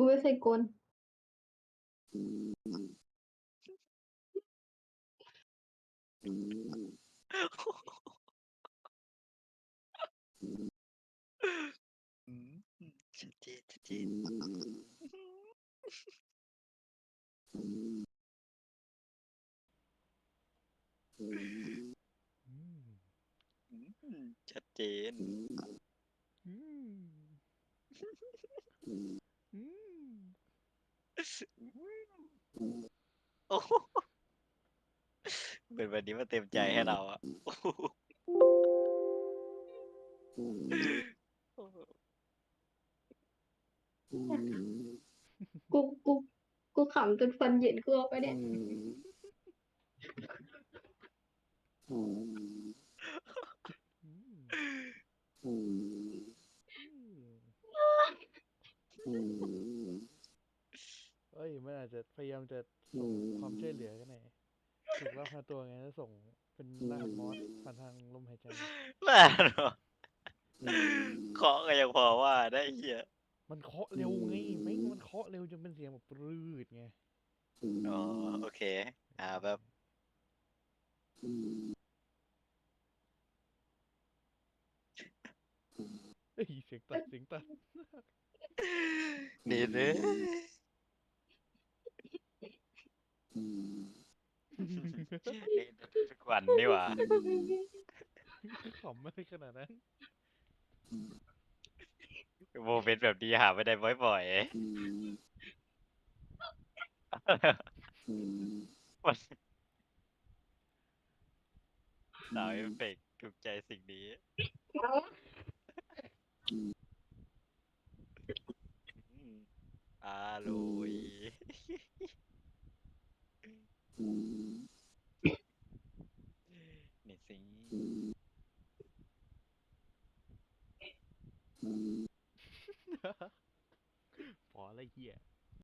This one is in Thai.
ูไม่ใส่กลอืมชัดเจนชัดเจนอืมชัดเจน อืม โอ้โหเป็นวันนี้มาเต็มใจให้เราอะโอ้โหกูกูกูขำจนฟันเหย็นกูออกไปเนี่ยอืมอืมเอ้ยมันอาจจะพยายามจะส่งความช่วยเหลือกันหน่อยถูกลักพาตัวไงแล้วส่งเป็นรหัสมอสผ่านทางลมหายใจน่าหรอเคาะก็ยังพอว่าได้เหี้ยมันเคาะเร็วไงแม่งมันเคาะเร็วจนเป็นเสียงแบบปรืดไงอ๋อโอเค อ่าแบบเฮ้ยเสียงตัดเสียงตัดนี่เลยนี่ ทุกวันนี่หว่าขำไม่ขนาดนั้นโมเมนต์แบบนี้หาไม่ได้บ่อยๆมันสาวเอฟเฟกต์ถูกใจสิ่งนี้อืมอ ร่อยนี่สิพออะไรเหี้ย